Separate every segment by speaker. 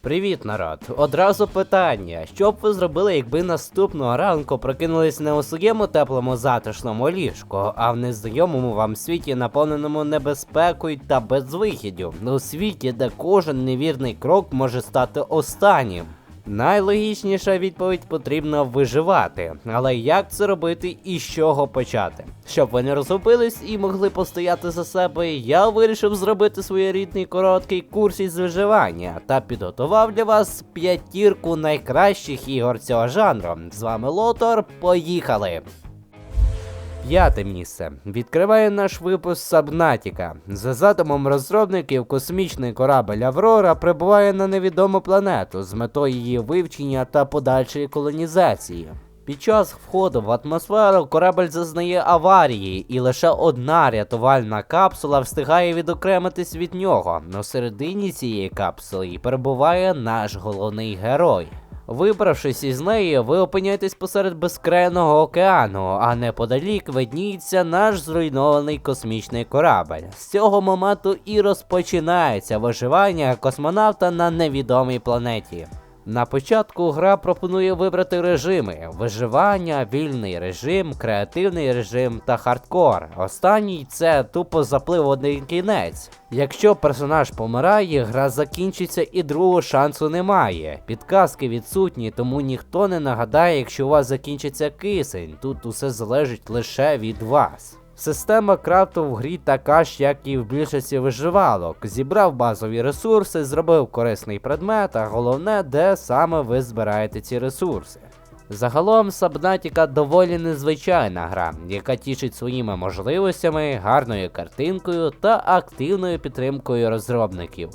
Speaker 1: Привіт, народ! Одразу питання: що б ви зробили, якби наступного ранку прокинулись не у своєму теплому затишному ліжку, а в незнайомому вам світі, наповненому небезпекою та безвихіддю, у світі, де кожен невірний крок може стати останнім. Найлогічніша відповідь потрібно виживати. Але як це робити і з чого почати? Щоб вони розгубились і могли постояти за себе, я вирішив зробити своєрідний короткий курс із виживання та підготував для вас п'ятірку найкращих ігор цього жанру. З вами Лотор. Поїхали! П'яте місце відкриває наш випуск Сабнатіка. За задумом розробників, космічний корабель Аврора прибуває на невідому планету з метою її вивчення та подальшої колонізації. Під час входу в атмосферу корабель зазнає аварії, і лише одна рятувальна капсула встигає відокремитись від нього. На середині цієї капсули перебуває наш головний герой. Вибравшись із неї, ви опиняєтесь посеред безкрайного океану, а неподалік видніється наш зруйнований космічний корабель. З цього моменту і розпочинається виживання космонавта на невідомій планеті. На початку гра пропонує вибрати режими: виживання, вільний режим, креативний режим та хардкор. Останній це тупо заплив один кінець. Якщо персонаж помирає, гра закінчиться і другого шансу немає. Підказки відсутні, тому ніхто не нагадає, якщо у вас закінчиться кисень. Тут усе залежить лише від вас. Система крафту в грі така ж, як і в більшості виживалок. Зібрав базові ресурси, зробив корисний предмет, а головне, де саме ви збираєте ці ресурси. Загалом Сабнатіка доволі незвичайна гра, яка тішить своїми можливостями, гарною картинкою та активною підтримкою розробників.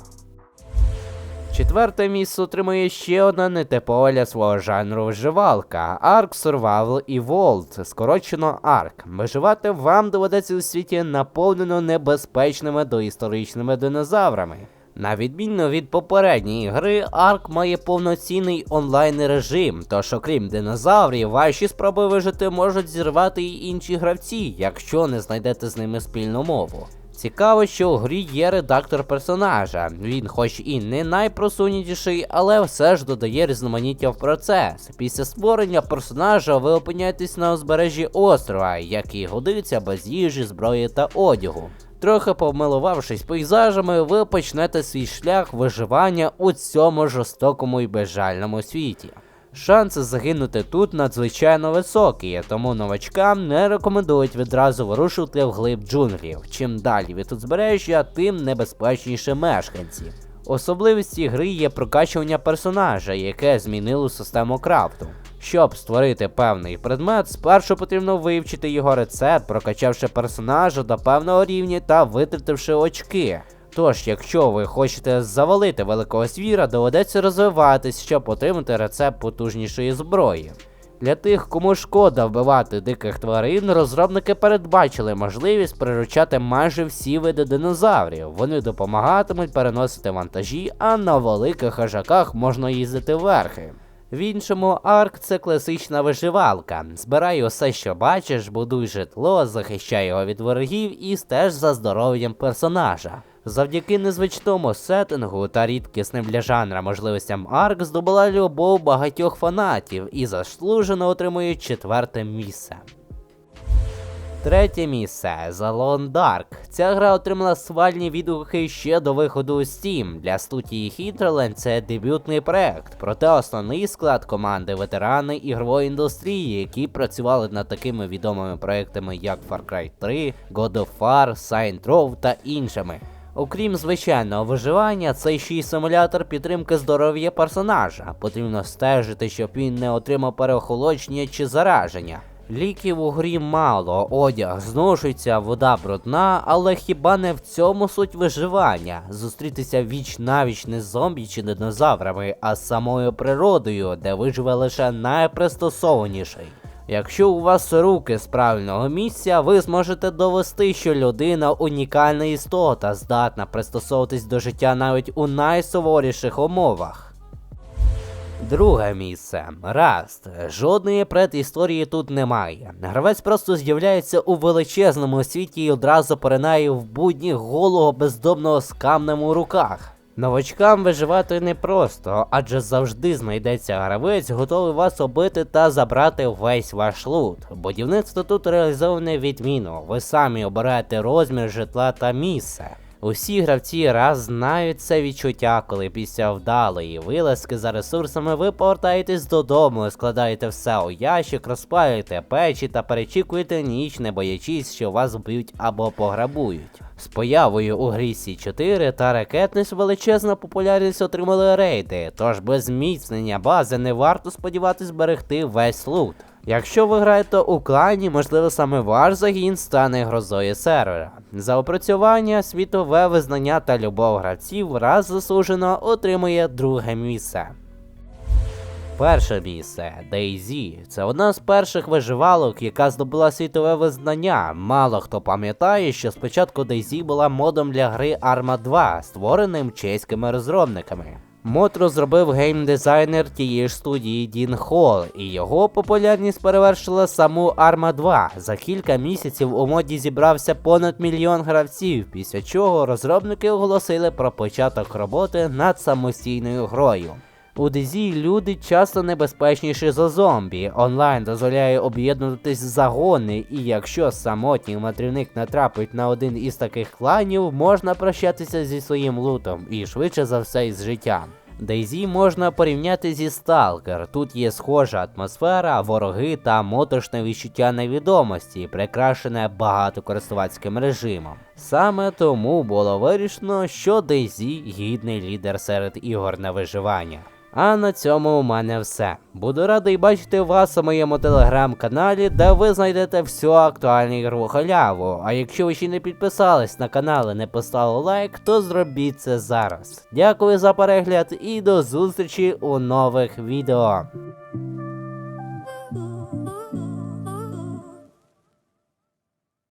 Speaker 1: Четверте місце отримує ще одна нетипова для свого жанру виживалка Ark Survival Evolved, скорочено ARK. Виживати вам доведеться у світі наповнено небезпечними доісторичними динозаврами. На відміну від попередньої гри, Ark має повноцінний онлайн режим, тож окрім динозаврів, ваші спроби вижити можуть зірвати й інші гравці, якщо не знайдете з ними спільну мову. Цікаво, що у грі є редактор персонажа. Він, хоч і не найпросунутіший, але все ж додає різноманіття в процес. Після створення персонажа ви опиняєтесь на узбережжі острова, який годиться без їжі, зброї та одягу. Трохи помилувавшись пейзажами, ви почнете свій шлях виживання у цьому жорстокому і безжальному світі. Шанси загинути тут надзвичайно високі, тому новачкам не рекомендують відразу вирушити вглиб джунглів. Чим далі від узбережжя, тим небезпечніше мешканці. Особливості гри є прокачування персонажа, яке змінило систему крафту. Щоб створити певний предмет, спершу потрібно вивчити його рецепт, прокачавши персонажа до певного рівня та витративши очки. Тож, якщо ви хочете завалити великого звіра, доведеться розвиватись, щоб отримати рецепт потужнішої зброї. Для тих, кому шкода вбивати диких тварин, розробники передбачили можливість приручати майже всі види динозаврів. Вони допомагатимуть переносити вантажі, а на великих хижаках можна їздити верхи. В іншому арк це класична виживалка. Збирай усе, що бачиш, будуй житло, захищай його від ворогів і стеж за здоров'ям персонажа. Завдяки незвичному сеттингу та рідкісним для жанра можливостям арк здобула любов багатьох фанатів і заслужено отримує четверте місце. Третє місце Lone Dark. Ця гра отримала свальні відгуки ще до виходу у Steam. Для студії Hinterland це дебютний проект, проте основний склад команди ветерани ігрової індустрії, які працювали над такими відомими проектами, як Far Cry 3, God of War, Saints Row та іншими. Окрім звичайного виживання, це ще й симулятор підтримки здоров'я персонажа. Потрібно стежити, щоб він не отримав переохолодження чи зараження. Ліків у грі мало, одяг зношується, вода брудна, але хіба не в цьому суть виживання? Зустрітися віч навіч не з зомбі чи динозаврами, а з самою природою, де виживе лише найпристосованіший. Якщо у вас руки з правильного місця, ви зможете довести, що людина унікальна істота, здатна пристосовуватись до життя навіть у найсуворіших умовах. Друге місце Раст. Жодної предісторії тут немає. Гравець просто з'являється у величезному світі і одразу поринає в будні голого бездомного з камнем у руках. Новачкам виживати непросто, адже завжди знайдеться гравець, готовий вас обити та забрати весь ваш лут. Будівництво тут реалізоване відмінно. Ви самі обираєте розмір житла та місце. Усі гравці раз знають це відчуття, коли після вдалої вилазки за ресурсами ви повертаєтесь додому, складаєте все у ящик, розпалюєте печі та перечікуєте ніч, не боячись, що вас вб'ють або пограбують. З появою у грі Сі 4 та ракетність величезна популярність отримали рейди, тож без зміцнення бази не варто сподіватись зберегти весь лут. Якщо ви граєте у клані, можливо саме ваш загін стане грозою сервера. За опрацювання, світове визнання та любов гравців раз заслужено отримує друге місце. Перше місце DayZ. Це одна з перших виживалок, яка здобула світове визнання. Мало хто пам'ятає, що спочатку DayZ була модом для гри Arma 2, створеним чеськими розробниками. Мод розробив геймдизайнер тієї ж студії Дін Холл, і його популярність перевершила саму Arma 2. За кілька місяців у моді зібрався понад мільйон гравців, після чого розробники оголосили про початок роботи над самостійною грою. У DayZ люди часто небезпечніші за зомбі. Онлайн дозволяє об'єднуватись загони, і якщо самотній мандрівник натрапить на один із таких кланів, можна прощатися зі своїм лутом і швидше за все із життям. DayZ можна порівняти зі Stalker. Тут є схожа атмосфера, вороги та моторошне відчуття невідомості, прикрашене багатокористувацьким режимом. Саме тому було вирішено, що DayZ гідний лідер серед ігор на виживання. А на цьому у мене все. Буду радий бачити вас у моєму телеграм-каналі, де ви знайдете всю актуальну ігру халяву. А якщо ви ще не підписались на канал і не поставили лайк, то зробіть це зараз. Дякую за перегляд і до зустрічі у нових відео.